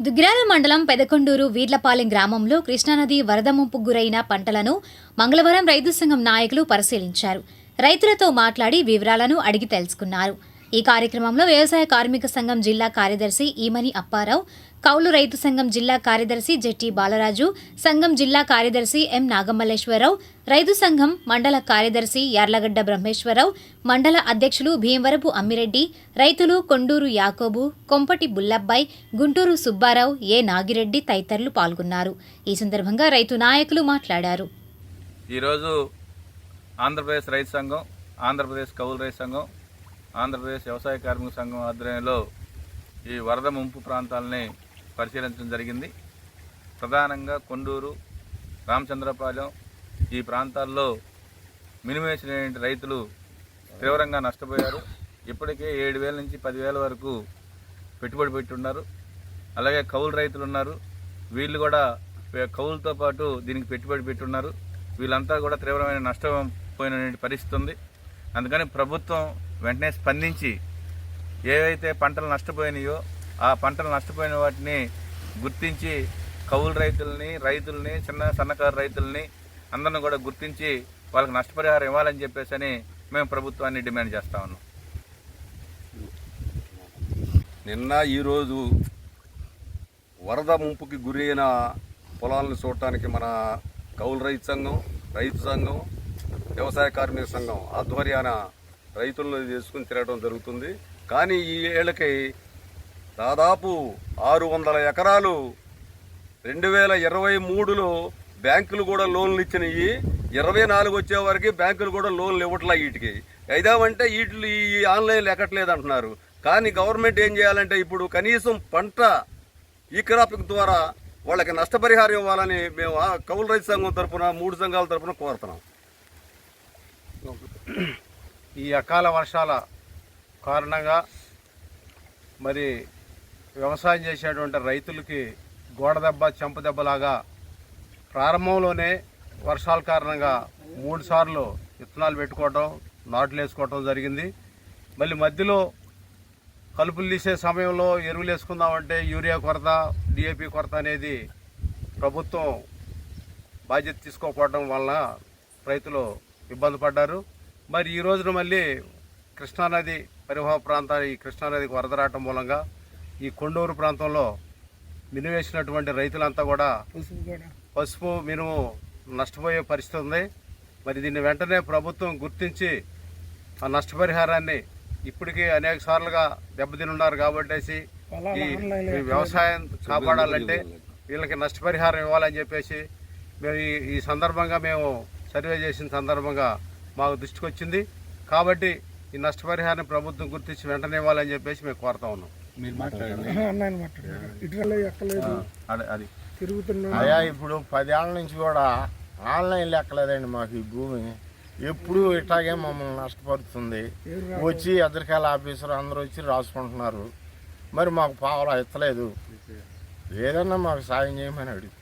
దుగ్గిరాల మండలం పెదకొండూరు వీర్లపాలెం గ్రామంలో కృష్ణానది వరద ముంపు గురైన పంటలను మంగళవారం రైతు సంఘం నాయకులు పరిశీలించారు. రైతులతో మాట్లాడి వివరాలను అడిగి తెలుసుకున్నారు. ఈ కార్యక్రమంలో వ్యవసాయ కార్మిక సంఘం జిల్లా కార్యదర్శి ఈమని అప్పారావు కౌలు రైతు సంఘం జిల్లా కార్యదర్శి జెట్టి బాలరాజు సంఘం జిల్లా కార్యదర్శి ఎం నాగమల్లేశ్వరరావు రైతు సంఘం మండల కార్యదర్శి యార్లగడ్డ బ్రహ్మేశ్వరరావు మండల అధ్యక్షులు భీమవరపు అమ్మిరెడ్డి రైతులు కొండూరు యాకోబు కొంపటి బుల్లబ్బాయ్ గుంటూరు సుబ్బారావు ఏ నాగిరెడ్డి తదితరులు పాల్గొన్నారు. ఈ సందర్భంగా రైతు నాయకులు మాట్లాడారు. ఈరోజు ఆంధ్రప్రదేశ్ రైతు సంఘం ఆంధ్రప్రదేశ్ కౌలు రైతు సంఘం ఆంధ్రప్రదేశ్ వ్యవసాయ కార్మిక సంఘం ఆధ్వర్యంలో ఈ వరద ముంపు ప్రాంతాలని పరిశీలించడం జరిగింది. ప్రధానంగా కొండూరు రామచంద్రపాలెం ఈ ప్రాంతాల్లో మినిమేషన్ రైతులు తీవ్రంగా నష్టపోయారు. ఇప్పటికే ఏడు వేల నుంచి పదివేల వరకు పెట్టుబడి పెట్టున్నారు. అలాగే కౌలు రైతులు ఉన్నారు. వీళ్ళు కూడా కౌలుతో పాటు దీనికి పెట్టుబడి పెట్టున్నారు. వీళ్ళంతా కూడా తీవ్రమైన నష్టం పోయిన పరిస్థితి ఉంది. అందుకని ప్రభుత్వం వెంటనే స్పందించి ఏవైతే పంటలు నష్టపోయినాయో ఆ పంటలు నష్టపోయిన వాటిని గుర్తించి కౌలు రైతుల్ని రైతుల్ని చిన్న సన్నకారు రైతుల్ని అందరిని కూడా గుర్తించి వాళ్ళకి నష్టపరిహారం ఇవ్వాలని చెప్పేసి అని మేము ప్రభుత్వాన్ని డిమాండ్ చేస్తా ఉన్నాం. నిన్న ఈరోజు వరద ముంపుకి గురైన పొలాలను చూడటానికి మన కౌలు రైతు సంఘం రైతు సంఘం వ్యవసాయ కార్మిక సంఘం ఆధ్వర్యాన రైతులను చేసుకుని తిరగడం జరుగుతుంది. కానీ ఈ ఏళ్ళకి దాదాపు ఆరు వందల ఎకరాలు రెండు వేల ఇరవై మూడులో బ్యాంకులు కూడా లోన్లు ఇచ్చినవి ఇరవై నాలుగు వచ్చే వరకు బ్యాంకులు కూడా లోన్లు ఇవ్వట్లే వీటికి. అయిదామంటే వీటిని ఈ ఆన్లైన్లో ఎక్కట్లేదు అంటున్నారు. కానీ గవర్నమెంట్ ఏం చేయాలంటే ఇప్పుడు కనీసం పంట ఈ క్రాపింగ్ ద్వారా వాళ్ళకి నష్టపరిహారం ఇవ్వాలని మేము ఆ కౌలు రైతు సంఘం తరపున మూడు సంఘాల తరఫున కోరుతున్నాం. ఈ అకాల వర్షాల కారణంగా మరి వ్యవసాయం చేసేటువంటి రైతులకి గోడదెబ్బ దెబ్బ ప్రారంభంలోనే వర్షాల కారణంగా మూడు సార్లు విత్తనాలు పెట్టుకోవటం నాట్లు వేసుకోవటం జరిగింది. మళ్ళీ మధ్యలో కలుపులు తీసే సమయంలో ఎరువులు వేసుకుందామంటే యూరియా కొరత డిఏపి కొరత అనేది ప్రభుత్వం బాధ్యత తీసుకోకపోవడం వలన రైతులు ఇబ్బంది పడ్డారు. మరి ఈ రోజున మళ్ళీ కృష్ణానది పరివాహ ప్రాంతాలు ఈ కృష్ణానదికి వరద రావటం మూలంగా ఈ కొండూరు ప్రాంతంలో మినివేసినటువంటి రైతులంతా కూడా పసుపు మినుము నష్టపోయే పరిస్థితి ఉంది. మరి దీన్ని వెంటనే ప్రభుత్వం గుర్తించి ఆ నష్టపరిహారాన్ని ఇప్పటికీ అనేక సార్లుగా దెబ్బతినున్నారు కాబట్టేసి ఈ ఈ వ్యవసాయం కాపాడాలంటే వీళ్ళకి నష్టపరిహారం ఇవ్వాలని చెప్పేసి మేము ఈ- ఈ సందర్భంగా మేము సర్వే చేసిన సందర్భంగా మాకు దృష్టికి వచ్చింది కాబట్టి ఈ నష్టపరిహారం ప్రభుత్వం గుర్తించి వెంటనే ఇవ్వాలని చెప్పేసి మేము కోరుతా ఉన్నాం. మీరు మాట్లాడండి. అయ్యా ఇప్పుడు పదేళ్ళ నుంచి కూడా ఆన్లైన్ లెక్కలేదండి మాకు ఈ భూమి. ఎప్పుడు ఇట్లాగే మమ్మల్ని నష్టపరుస్తుంది. వచ్చి ఎదరికాల ఆఫీసర్ అందరూ వచ్చి రాసుకుంటున్నారు. మరి మాకు పావలా ఎత్తలేదు. ఏదన్నా మాకు సాయం చేయమని అడిగి.